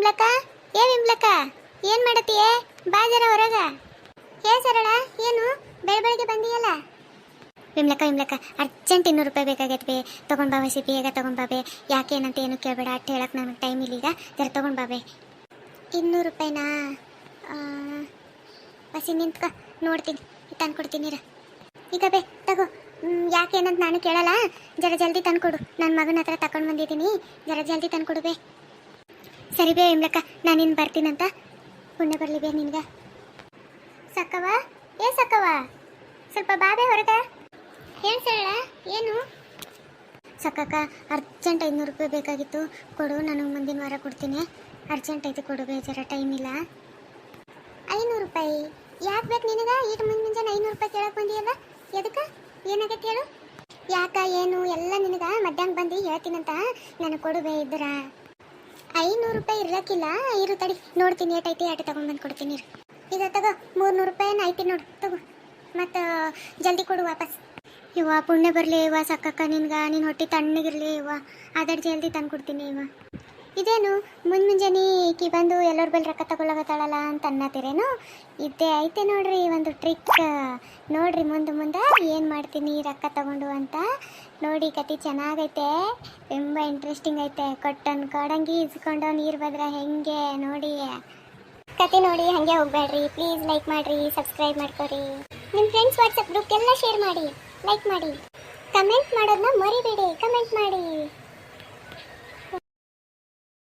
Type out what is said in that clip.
ವಿಮ್ಲಕ್ಕ ಏ ವಿಮ್ಲಕ್ಕ ಏನ್ ಮಾಡತೀಯ ಬಾಜರ ಹೊರಗ. ಏ ಸರಳ, ಏನು? ಬೆಳೆ ಬಂದಿಯಲ್ಲ? ವಿಮ್ಲಕ್ಕ ವಿಮ್ಲಕ್ಕ ಅರ್ಜೆಂಟ್ ಇನ್ನೂರು ರೂಪಾಯಿ ಬೇಕಾಗೈತೆ ಬೇ. ತಗೊಂಡ್ ಬಾಬೆ ಸಿ ಬೇಗ ತಗೊಂಡ್ ಯಾಕೆ ಏನಂತ ಏನು ಕೇಳಬೇಡ ಅಟ್ ಹೇಳಕ್ ನನಗೆ ಟೈಮ್ ಇಲ್ಲ ಈಗ. ಜರ ತಗೊಂಡ್ ಬಾಬೆ ಇನ್ನೂರು ರೂಪಾಯಿನಾ? ಬಸಿ ನಿಂತ್ಕ, ನೋಡ್ತೀನಿ. ತಂದು ಕೊಡ್ತೀನಿ. ಈಗ ಬೇ, ತಗೋ. ಯಾಕೆ ಏನಂತ ನಾನು ಕೇಳಲ್ಲ. ಜರ ಜಲ್ದಿ ತಂದ್ಕೊಡು. ನನ್ನ ಮಗನ ಹತ್ರ ತಗೊಂಡು ಬಂದಿದ್ದೀನಿ. ಜರ ಜಲ್ದಿ ತಂದ್ಕೊಡು ಬೇ. ಸರಿ ಬೇ ನಾನು ಇನ್ನು ಬರ್ತೀನಂತ. ಪುಣ್ಯ ಬರ್ಲಿ ಬೇ ನಿನ್ಗೆ. ಸಕ್ಕವ ಏ ಸಕ್ಕವ ಸ್ವಲ್ಪ ಬಾಬೆ ಹೊರಗ ಸರಳ? ಏನು? ಸಕ್ಕಕ್ಕ ಅರ್ಜೆಂಟ್ ಐನೂರು ರೂಪಾಯಿ ಬೇಕಾಗಿತ್ತು. ಕೊಡು, ನಾನು ಮುಂದಿನ ವಾರ ಕೊಡ್ತೀನಿ. ಅರ್ಜೆಂಟ್ ಐತೆ ಕೊಡು ಬೇ, ಜರ ಟೈಮ್ ಇಲ್ಲ. ಐನೂರು ರೂಪಾಯಿ? ಯಾಕೆ ಬೇಕು ನಿನಗ? ಈಗ ಮುಂದೆ ಮುಂಜಾನೆ ಐನೂರು ರೂಪಾಯಿ ಕೇಳಕ್ಕೆ ಬಂದಿಯಲ್ಲ? ಎದಕ್ಕೆ? ಏನಾಗೈತೆ ಹೇಳು ಯಾಕ, ಏನು, ಎಲ್ಲ ನಿನಗ ಮಧ್ಯಾಹ್ನ ಬಂದು ಹೇಳ್ತೀನಂತ. ನನಗೆ ಕೊಡುಬೇ ಇದ್ದರ ಐನೂರು ರೂಪಾಯಿ ಇರ್ಲಕ್ಕಿಲ್ಲ. ಇರು ತಡಿ, ನೋಡ್ತೀನಿ ಏಟೈತಿ ಆಟ ತಗೊಂಡ್ಬಂದು ಕೊಡ್ತೀನಿ ಈಗ ತಗೋ, ಮೂರ್ನೂರು ರೂಪಾಯಿನ ಐತಿ ನೋಡು, ತಗೋ. ಮತ್ತು ಜಲ್ದಿ ಕೊಡು ವಾಪಸ್. ಇವ ಪುಣ್ಯ ಬರಲಿ ಇವ ಸಕ್ಕಕ್ಕ ನಿನ್ಗ ನಿನ್ನ ಹೊಟ್ಟೆ ತಣ್ಣಗಿರ್ಲಿ ಇವ ಅದರ ಜಲ್ದಿ ತಂದು ಕೊಡ್ತೀನಿ ಇವ ಇದೇನು? ಮುಂದ್ ಮುಂಜಾನೆ ಈಕಿ ಬಂದು ಎಲ್ಲರ ಬಲ್ಲಿ ರೊಕ್ಕ ತಗೊಳಗತ್ತಾಳಲ್ಲ ಅಂತ ಅನ್ನತ್ತೀರೇನು ಇದೇ ಐತೆ ನೋಡ್ರಿ ಒಂದು ಟ್ರಿಕ್ ನೋಡ್ರಿ ಮುಂದೆ ಮುಂದೆ ಏನು ಮಾಡ್ತೀನಿ ರೊಕ್ಕ ತಗೊಂಡು ಅಂತ. ನೋಡಿ ಕತಿ ಚೆನ್ನಾಗೈತೆ. ತುಂಬ ಇಂಟ್ರೆಸ್ಟಿಂಗ್ ಐತೆ. ಕೊಟ್ಟನ್ ಕೊಡಂಗಿ ಇಸ್ಕೊಂಡು ನೀರು ಬದ್ರ ಹೆಂಗೆ ನೋಡಿ. ಕತೆ ನೋಡಿ ಹಾಗೆ ಹೋಗ್ಬೇಡ್ರಿ. ಪ್ಲೀಸ್ ಲೈಕ್ ಮಾಡ್ರಿ ಸಬ್ಸ್ಕ್ರೈಬ್ ಮಾಡ್ಕೊರಿ. ನಿಮ್ಮ ಫ್ರೆಂಡ್ಸ್ ವಾಟ್ಸಪ್ ಗ್ರೂಪ್ಗೆಲ್ಲ ಶೇರ್ ಮಾಡಿ ಲೈಕ್ ಮಾಡಿ. ಕಮೆಂಟ್ ಮಾಡೋದನ್ನ ಮರಿಬೇಡಿ ಕಮೆಂಟ್ ಮಾಡಿ.